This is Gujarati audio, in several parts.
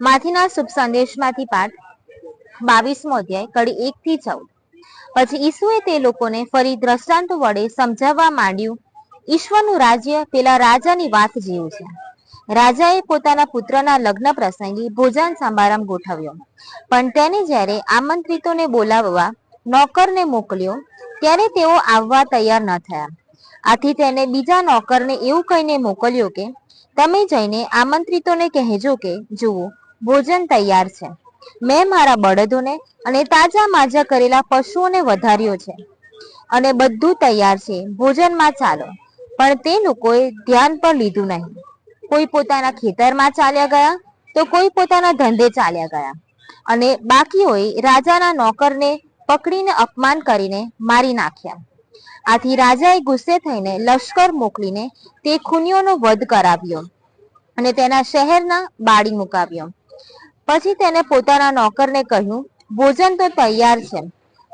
માથીના શુભ સંદેશમાંથી પાઠ બાવીસમો અધ્યાય, કડી એક થી ચૌદ. પછી ઈસુએ તે લોકોને ફરી દ્રષ્ટાંત વડે સમજાવવા માંડ્યું, ઈશ્વરનું રાજ્ય પેલા રાજાની વાત જેવું છે. રાજાએ પોતાના પુત્રના લગ્ન પ્રસંગે ભોજન સમારંભ ગોઠવ્યો. પણ તેને જ્યારે આમંત્રિતોને બોલાવવા નોકરને મોકલ્યો, ત્યારે તેઓ આવવા તૈયાર ન થયા. આથી તેને બીજા નોકરને એવું કહીને મોકલ્યો કે, તમે જઈને આમંત્રિતોને કહેજો કે, જુઓ ભોજન તૈયાર છે. મેં મારા બળદોને અને તાજા માજા કરેલા પશુઓને વધાર્યો છે. અને બધું તૈયાર છે. ભોજનમાં ચાલો. પણ તે લોકોએ ધ્યાન પર લીધું નહીં. કોઈ પોતાના ખેતરમાં ચાલ્યા ગયા તો કોઈ પોતાના ધંધે ચાલ્યા ગયા. અને બાકીઓએ રાજાના નોકરને પકડીને અપમાન કરીને મારી નાખ્યા. આથી રાજાએ ગુસ્સે થઈને લશ્કર મોકલીને તે ખૂનીઓનો વધ કરાવ્યો અને તેના શહેરના બાળી મુકાવ્યો. પછી તેને પોતાના નોકરને કહ્યું, ભોજન તો તૈયાર છે,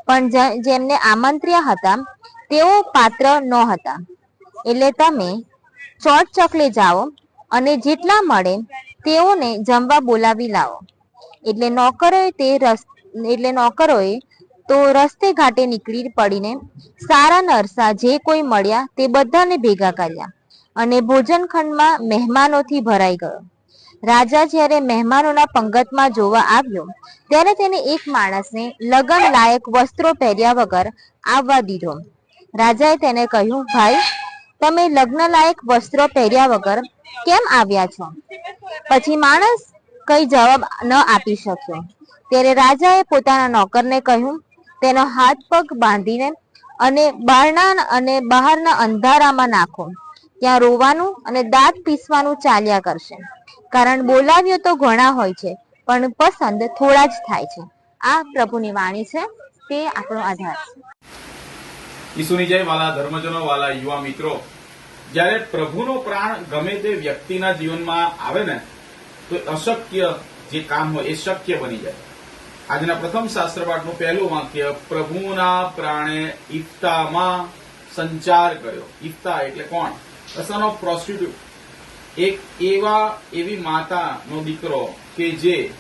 પણ જેમને આમંત્ર્યા હતા, તેઓ પાત્ર ન હતા. એટલે તમે ચોટ ચકલે જાઓ અને જેટલા મળે તેઓને જમવા બોલાવી લાવો. એટલે નોકરોએ તે રસ, એટલે નોકરોએ તો રસ્તે ઘાટે નીકળી પડીને સારા નરસા જે કોઈ મળ્યા તે બધાને ભેગા કર્યા અને ભોજન ખંડમાં મહેમાનોથી ભરાઈ ગયો. રાજા જ્યારે મહેમાનોના પંગતમાં જોવા આવ્યો, ત્યારે તેને એક માણસને લગન લાયક વસ્ત્રો પહેર્યા વગર આવવા દીધો. રાજાએ તેને કહ્યું, ભાઈ, તમે લગ્ન લાયક વસ્ત્રો પહેર્યા વગર કેમ આવ્યા છો? પછી માણસ કઈ જવાબ ન આપી શક્યો. ત્યારે રાજાએ પોતાના નોકરને કહ્યું, તેનો હાથ પગ બાંધીને અને બહારના અને બહારના અંધારામાં નાખો. ત્યાં રોવાનું અને દાંત પીસવાનું ચાલ્યા કરશે. કારણ બોલાવ્યો તો ઘણા હોય છે, પણ પસંદ થોડા જ થાય છે. આ પ્રભુની વાણી છે, તે આપણો આધાર ઈસુની જય, વાલા ધર્મજનો, વાલા યુવા મિત્રો. જ્યારે પ્રભુનો પ્રાણ ગમે તે વ્યક્તિના જીવનમાં આવે ને, તો અશક્ય જે કામ હોય, એ શક્ય બની જાય. આજના પ્રથમ શાસ્ત્રપાઠનું પહેલું વાક્ય, પ્રભુના પ્રાણે ઇફ્તામાં સંચાર કર્યો. ઇફ્તા એટલે કોણ? Of prostitute. એક એવા એવી માતાનો દીકરો કે જે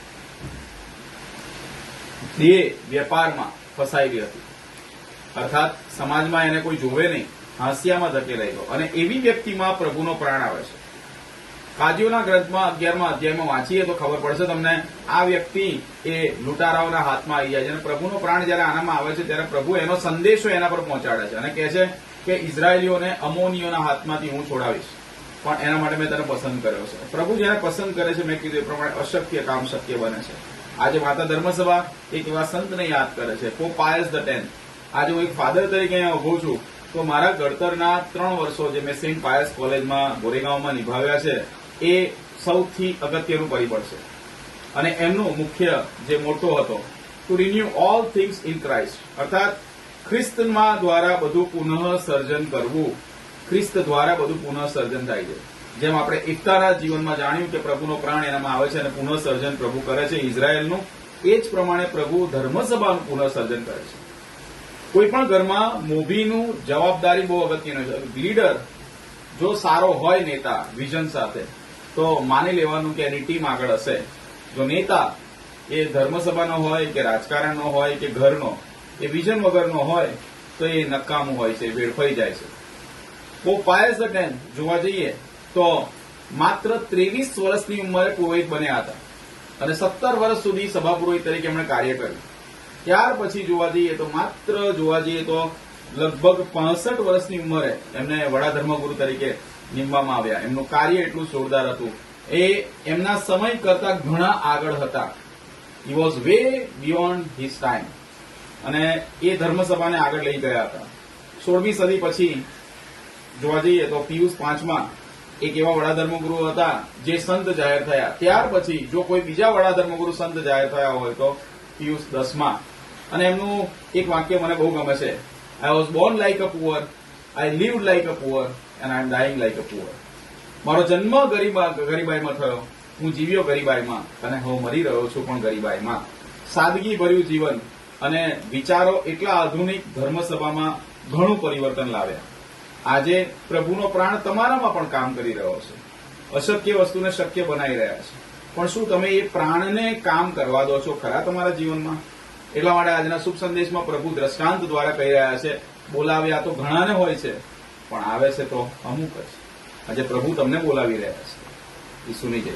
દેહ વેપારમાં ફસાયેલી હતી. અર્થાત સમાજમાં એને કોઈ જોવે નહીં, હાંસિયામાં ધકેલાઈ ગયો. અને એવી વ્યક્તિમાં પ્રભુનો પ્રાણ આવે છે. કાજીઓના ગ્રંથમાં અગિયારમાં અધ્યાયમાં વાંચીએ તો ખબર પડશે તમને, આ વ્યક્તિ એ લૂંટારાઓના હાથમાં આવી જાય છે. અને પ્રભુનો પ્રાણ જ્યારે આનામાં આવે છે, ત્યારે પ્રભુ એનો સંદેશો એના પર પહોંચાડે છે અને કહે છે કે ઇઝરાયેલીઓને અમોનીઓના હાથમાંથી હું છોડાવીશ. પણ એના માટે મેં તને પસંદ કર્યો છે. પ્રભુ જેને પસંદ કરે છે, મેં કીધું એ પ્રમાણે અશક્ય કામ શક્ય બને છે. આજે માતા ધર્મસભા એક એવા સંતને યાદ કરે છે પો પાયસ ધ ટેન્થ આજે હું એક ફાધર તરીકે અહીંયા ઊભો છું. તો મારા ઘડતરના ત્રણ વર્ષો જે મેં સેન્ટ પાયસ કોલેજમાં, ગોરેગાંવમાં નિભાવ્યા છે, એ સૌથી અગત્યનું પરિબળ છે. અને એમનો મુખ્ય જે મોટો હતો to renew all things in Christ અર્થાત ખ્રિસ્તમાં દ્વારા બધું પુનઃ સર્જન કરવું. ખ્રિસ્ત દ્વારા બધું પુનઃ સર્જન થાય છે. જેમ આપણે ઇફતારના જીવનમાં જાણ્યું કે પ્રભુનો પ્રાણ એનામાં આવે છે અને પુનઃસર્જન પ્રભુ કરે છે ઇઝરાયલનું, એ જ પ્રમાણે પ્રભુ ધર્મસભાનું પુનઃસર્જન કરે છે. કોઈ પણ ઘરમાં મોભીનું જવાબદારી બહુ અગત્યનું છે. લીડર જો સારો હોય નેતા, વિઝન સાથે, તો માની લેવાનું કે એની ટીમ આગળ હશે. જો નેતા એ ધર્મસભાનો હોય કે રાજકારણનો હોય કે ઘરનો, એ વિઝન વગરનો હોય, તો એ નકામું હોય છે, વેડફાઈ જાય છે. ધ ટેન જોવા જઈએ તો માત્ર ત્રેવીસ વર્ષની ઉંમરે પુરોહિત બન્યા હતા. અને સત્તર વર્ષ સુધી સભાપુરોહિત તરીકે એમણે કાર્ય કર્યું. ત્યાર પછી જોવા જઈએ તો માત્ર જોવા જઈએ તો લગભગ પાસઠ વર્ષની ઉંમરે એમને વડા ધર્મગુરુ તરીકે નીમવામાં આવ્યા. એમનું કાર્ય એટલું જોરદાર હતું. એ એમના સમય કરતા ઘણા આગળ હતા. He was way beyond his time અને એ ધર્મસભાને આગળ લઈ ગયા હતા. સોળમી સદી પછી જોવા જઈએ તો પિયુષ પાંચમા એક એવા વડા ધર્મગુરુ હતા જે સંત જાહેર થયા. ત્યાર પછી જો કોઈ બીજા વડા ધર્મગુરુ સંત જાહેર થયા હોય તો પિયુષ દસમા. અને એમનું એક વાક્ય મને બહુ ગમે છે. I was born like a poor I live like a poor and I am dying like a poor મારો જન્મ ગરીબા, ગરીબાઈમાં થયો. હું જીવ્યો ગરીબાઈમાં, અને હું મરી રહ્યો છું પણ ગરીબાઈમાં. સાદગી ભર્યું જીવન અને વિચારો એટલા આધુનિક ધર્મસભામાં ઘણું પરિવર્તન લાવ્યા. આજે પ્રભુનો પ્રાણ તમારામાં પણ કામ કરી રહ્યો છે. અશક્ય વસ્તુને શક્ય બનાવી રહ્યા છે. પણ શું તમે એ પ્રાણને કામ કરવા દો છો ખરા તમારા જીવનમાં? એટલા માટે આજના શુભ સંદેશમાં પ્રભુ દ્રષ્ટાંત દ્વારા કહી રહ્યા છે, બોલાવ્યા તો ઘણાને હોય છે, પણ આવે છે તો અમુક જ. આજે પ્રભુ તમને બોલાવી રહ્યા છે. ઈસુની જય.